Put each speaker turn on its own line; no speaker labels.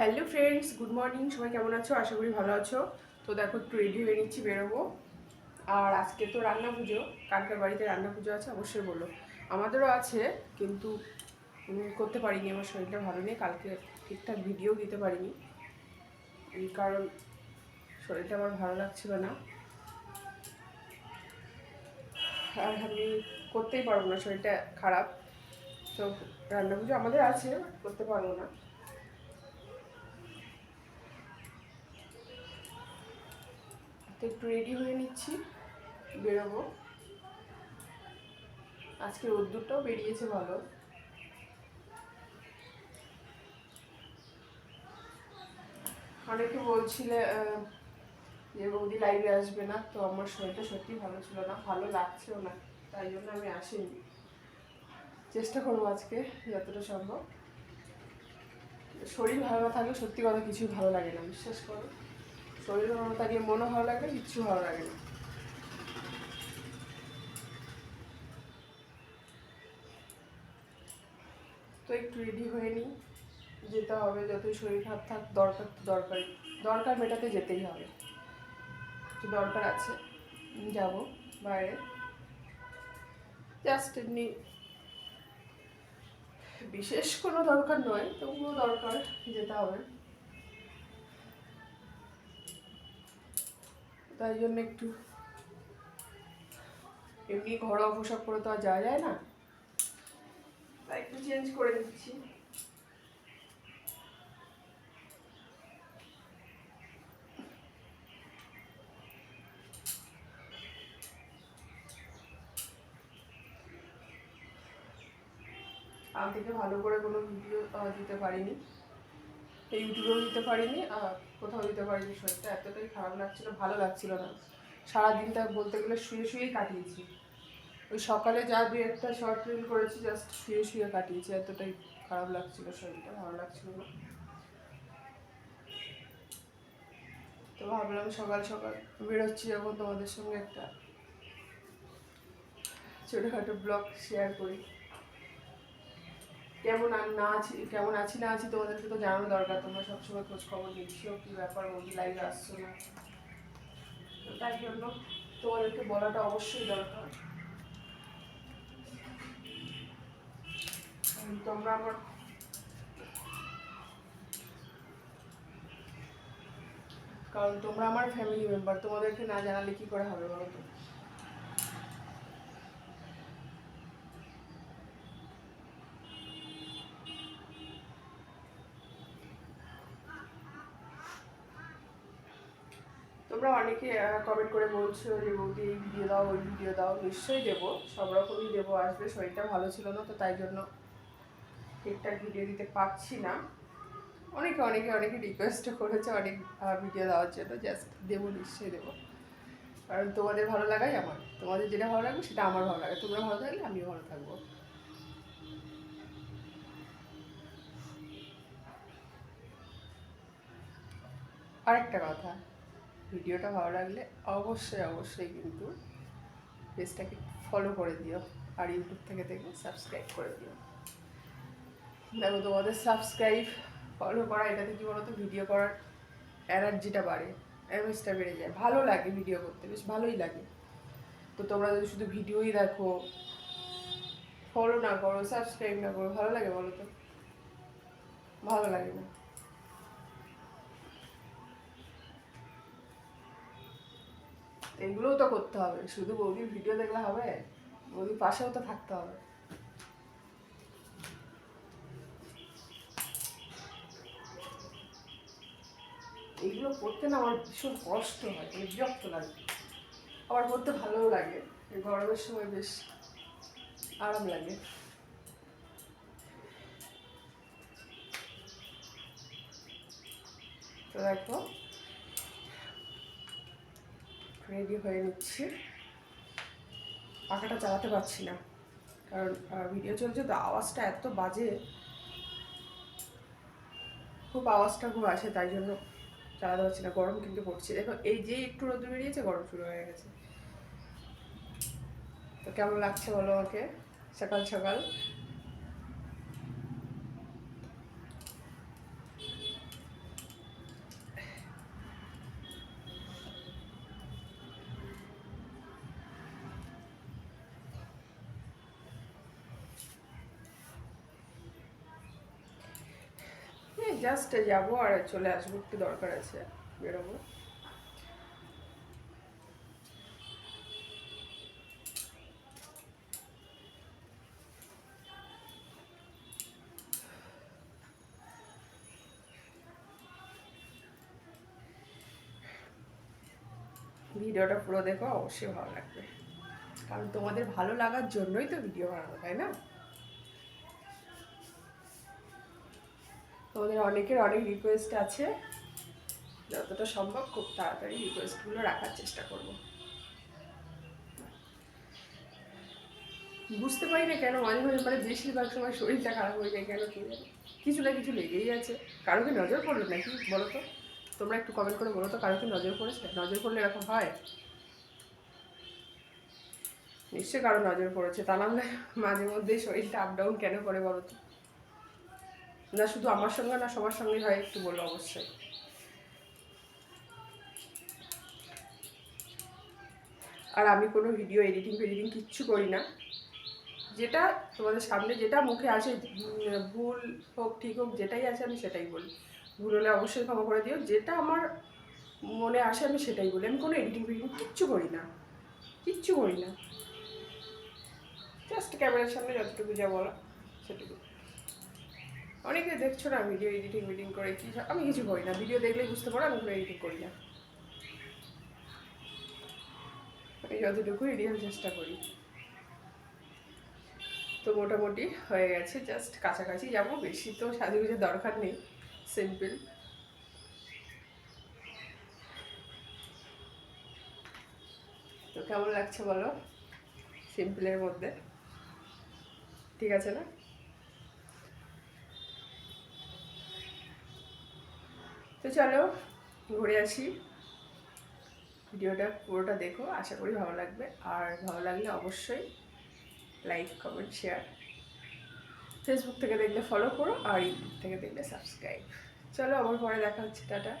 Hello friends, good morning. সবাই কেমন আছো? আশা করি ভালো আছো। তো দেখো, একটু রেডি হয়ে নিচ্ছি, বেরোবো। আর আজকে তো রান্না পুজো। কালকের বাড়িতে রান্না পুজো আছে, অবশ্যই বলো। আমাদেরও আছে, কিন্তু করতে পারিনি, আমার শরীরটা ভালো নেই। কালকে ঠিকঠাক ভিডিও দিতে পারিনি। কারণ শরীরটা আমার ভালো লাগছিল না। আর আমি করতেই পারব না, শরীরটা খারাপ। তো রান্না পুজো আমাদের আছে, করতে পারব না। তো একটু রেডি হয়ে নিচ্ছি, বেরোবো। আজকে রোদ্দুরটাও বেরিয়েছে ভালো। অনেকে বলছিলে যে বৌদি লাইভে আসবে না, তো আমার শরীরটা সত্যি ভালো ছিল না, ভালো লাগছেও না, তাই জন্য আমি আসিনি। চেষ্টা করব আজকে যতটা সম্ভব। শরীর ভালো না থাকলে সত্যি কথা কিছুই ভালো লাগে না, বিশ্বাস করো। শরীর ভালো থাকলে মনও ভালো লাগে না কিচ্ছু ভালো লাগে না। তো একটু রেডি হয়ে নিই, যেতে হবে, যতই শরীর খারাপ থাক, দরকার তো দরকারই। দরকার মেটাতে যেতেই হবে। একটু দরকার আছে যাব বাইরে। জাস্ট এমনি বিশেষ কোনো দরকার নয়, তবুও দরকার যেতে হবে। তাই জন্য একটু এমনি ঘরোয়া পোশাক পরে তো আর যাওয়া যায় না। তাই একটু চেঞ্জ করে দিচ্ছি আম থেকে ভালো করে কোনো ভিডিও দিতে পারিনি। ইউটিউবেও দিতে পারিনি, আর কোথাও দিতে পারিনি, শরীরটা এতটাই খারাপ লাগছিল, ভালো লাগছিল না। সারাদিনটা বলতে গেলে শুয়ে শুয়েই কাটিয়েছি। ওই সকালে যা দু একটা শর্ট রিল করেছি জাস্ট শুয়ে শুয়ে কাটিয়েছি, এতটাই খারাপ লাগছিল শরীরটা, ভালো লাগছিল না। তো ভাবলাম সকাল সকাল বেরোচ্ছি যখন তোমাদের সঙ্গে একটা ছোটোখাটো ব্লগ শেয়ার করি। কেমন আর না আছি, কেমন আছি, না আছি তোমাদেরকে তো জানানো দরকার। তোমরা সবসময় খোঁজ খবর নিচ্ছো, কী ব্যাপার মোদি লাইভে আসছো না? তো তাই জন্য তোমাদেরকে বলাটা অবশ্যই দরকার। তোমরা আমার কারণ তোমরা আমার ফ্যামিলি মেম্বার তোমাদেরকে না জানালে কি করে হবে বলো তো? তোমরা অনেকে কমেন্ট করে বলছো যে, বৌদি, এই ভিডিও দাও, ওই ভিডিও দাও। নিশ্চয়ই দেবো, সব রকমই দেবো। আসবে শরীরটা ভালো ছিল না, তো তাই জন্য ঠিকঠাক ভিডিও দিতে পারছি না। অনেকে অনেকে অনেকে রিকোয়েস্টও করেছে অনেক ভিডিও দেওয়ার জন্য। জাস্ট দেবো, নিশ্চয়ই দেবো। কারণ তোমাদের ভালো লাগাই আমার। তোমাদের যেটা ভালো লাগবে, সেটা আমার ভালো লাগে। তোমরা ভালো থাকলে, আমিও ভালো থাকব। আরেকটা কথা। ভিডিওটা ভালো লাগলে অবশ্যই অবশ্যই কিন্তু পেজটাকে ফলো করে দিও আর ইউটিউব থেকে দেখে সাবস্ক্রাইব করে দিও। দেখো তোমাদের সাবস্ক্রাইব ফলো করা এটাতে কি বলতো? ভিডিও করার এনার্জিটা বাড়ে এনার্জিটা বেড়ে যায়। ভালো লাগে ভিডিও করতে, বেশ ভালোই লাগে। তো তোমরা যদি শুধু ভিডিওই দেখো ফলো না করো সাবস্ক্রাইব না করো, ভালো লাগে বলো তো? ভালো লাগে না। এগুলোও তো করতে হবে। শুধু বৌদির ভিডিও দেখলে হবে? বৌদির পাশেও তো থাকতে হবে। এইগুলো করতে না আমার ভীষণ কষ্ট হয় মানে বিরক্ত লাগে। আবার করতে ভালোও লাগে গরমের সময় বেশ আরাম লাগে। তো দেখো রেডি হয়ে নিচ্ছি। পাখাটা চালাতে পারছি না, কারণ ভিডিও চলছে তো, আওয়াজটা এত বাজে। খুব আওয়াজটা খুব আসে, তাই জন্য চালাতে পারছি না, গরম কিন্তু পড়ছে। দেখো, এই যে একটু রোদ বেরিয়েছে, গরম শুরু হয়ে গেছে। তো কেমন লাগছে বলো আমাকে? সকাল সকাল। জাস্ট যাব আর চলে আসব, একটু দরকার আছে বেরোবো। ভিডিওটা পুরো দেখো, অবশ্যই ভালো লাগবে। কারণ তোমাদের ভালো লাগার জন্যই তো ভিডিও বানাবো তাই না? তোমাদের অনেকের অনেক রিকোয়েস্ট আছে। যতটা সম্ভব খুব তাড়াতাড়ি রিকোয়েস্টগুলো রাখার চেষ্টা করব। বুঝতে পারি না কেন, মাঝে মাঝে মানে বেশিরভাগ সময় শরীরটা খারাপ হয়ে যায় কেন কি কিছু না কিছু লেগেই আছে। কারও কি নজর পড়ল নাকি বলো তো তোমরা একটু কমেন্ট করে বলো তো কারও কি নজর পড়েছে? নজর পড়লে এরকম হয়? নিশ্চয়ই কারও নজর পড়েছে। তা নাহলে মাঝে মধ্যে শরীরটা আপ ডাউন কেন করে বলো তো? না শুধু আমার সঙ্গে না, সবার সঙ্গে হয় একটু বলো অবশ্যই। আর আমি কোনো ভিডিও এডিটিং ফেডিটিং কিচ্ছু করি না। যেটা তোমাদের সামনে যেটা মুখে আসে ভুল হোক, ঠিক হোক, যেটাই আছে আমি সেটাই বলি। ভুল হলে অবশ্যই ক্ষমা করে দিও। যেটা আমার মনে আসে আমি সেটাই বলি। আমি কোনো এডিটিং ফেডিটিং কিচ্ছু করি না। কিচ্ছু করি না। জাস্ট ক্যামেরার সামনে যতটুকু যা বলা সেটুকু। অনেকে দেখছ না ভিডিও এডিটিং মিডিং করে কি আমি কিছু করি না। ভিডিও দেখলেই বুঝতে পারো, আমি এডিটিং করি না। যতটুকু রিয়েল চেষ্টা করি। তো মোটামুটি হয়ে গেছে জাস্ট কাছাকাছি যাব। বেশি তো সাজুগুজের দরকার নেই সিম্পল তো কেমন লাগছে বলো? সিম্পলের মধ্যে। ঠিক আছে না? তো চলো, ঘুরে আসি। ভিডিওটা পুরোটা দেখো, আশা করি ভালো লাগবে। আর ভালো লাগলে অবশ্যই লাইক কমেন্ট শেয়ার ফেসবুক থেকে দেখলে ফলো করো, আর ইউটিউব থেকে দেখলে সাবস্ক্রাইব চলো আমার পরে দেখা হচ্ছে, টাটা।